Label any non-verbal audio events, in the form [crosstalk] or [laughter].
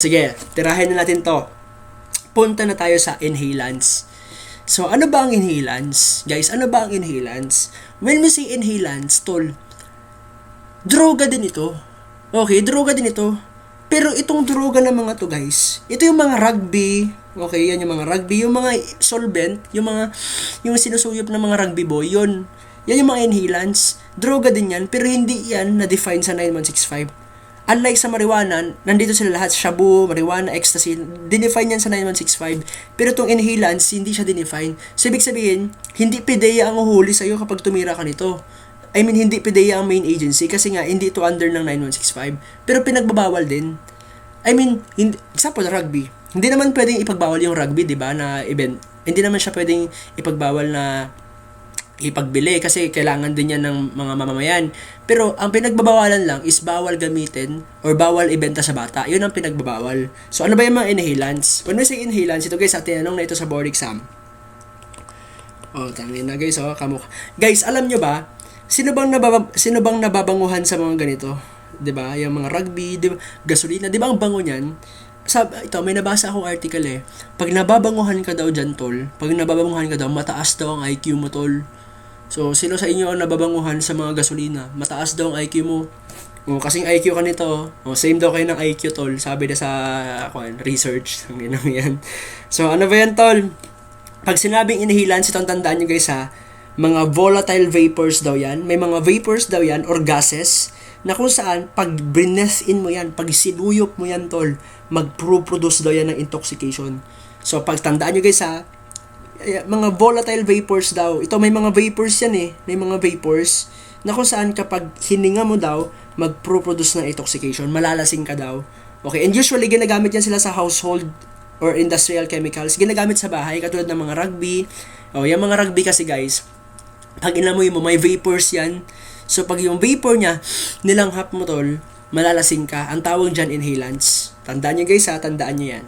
Sige, tirahin na natin to. Punta na tayo sa inhalants. So, ano ba ang inhalants? Guys, ano ba ang inhalants? When we say inhalants, tol, droga din ito. Okay, droga din ito. Pero itong droga ng mga to guys, ito yung mga rugby, okay, yan yung mga rugby, yung mga solvent, yung mga, yung sinusuyop ng mga rugby boy, yun. Yan yung mga inhalants. Droga din yan, pero hindi yan na-define sa 9165. Unlike sa marijuana, nandito sila lahat, shabu, marijuana, ecstasy, dinefine yan sa 9165. Pero itong inhalants, hindi siya dinefine. So, ibig sabihin, hindi PDEA ang uhuli sa'yo kapag tumira ka nito. I mean, hindi PDEA ang main agency kasi nga, hindi ito under ng 9165. Pero pinagbabawal din. I mean, hindi, example, rugby. Hindi naman pwedeng ipagbawal yung rugby, di ba, na event. Hindi naman siya pwedeng ipagbawal na ipagbili kasi kailangan din yan ng mga mamamayan. Pero ang pinagbabawalan lang is bawal gamitin or bawal ibenta sa bata. Yun ang pinagbabawal. So ano ba yung mga inhalants? When we say inhalants, ito guys, at tinanong na ito sa board exam. Oh, tangin na guys, oh, kamukha. Guys, alam nyo ba, sino bang nababa, sino bang nababanguhan sa mga ganito? 'Di ba? Yung mga rugby, 'di ba? Gasolina, 'di ba ang bango niyan? Sab ito, may nabasa akong article eh. Pag nababanguhan ka daw dyan, tol, pag nababanguhan ka daw, mataas daw ang IQ mo, tol. So, sino sa inyo ang nababanguhan sa mga gasolina? Mataas daw ang IQ mo. O, kasing IQ ka nito. O, same daw kayo ng IQ, tol. Sabi na sa ako, research. [laughs] Ang yan. So, ano ba yan, tol? Pag sinabing inhalants, itong tandaan nyo guys ha, mga volatile vapors daw yan. May mga vapors daw yan or gases na kung saan pag breath in mo yan, pag sinuyop mo yan tol, mag-produce daw yan ng intoxication. So pag tandaan nyo guys ha, eh, mga volatile vapors daw. Ito may mga vapors yan eh. May mga vapors na kung saan kapag hininga mo daw, mag-produce ng intoxication. Malalasing ka daw. Okay, and usually ginagamit yan sila sa household or industrial chemicals. Ginagamit sa bahay, katulad ng mga rugby. O, yung mga rugby kasi guys, pag inamoy mo, may vapors yan. So, pag yung vapor niya, nilanghap mo tol, malalasing ka. Ang tawag dyan, inhalants. Tandaan nyo guys ha, tandaan nyo yan.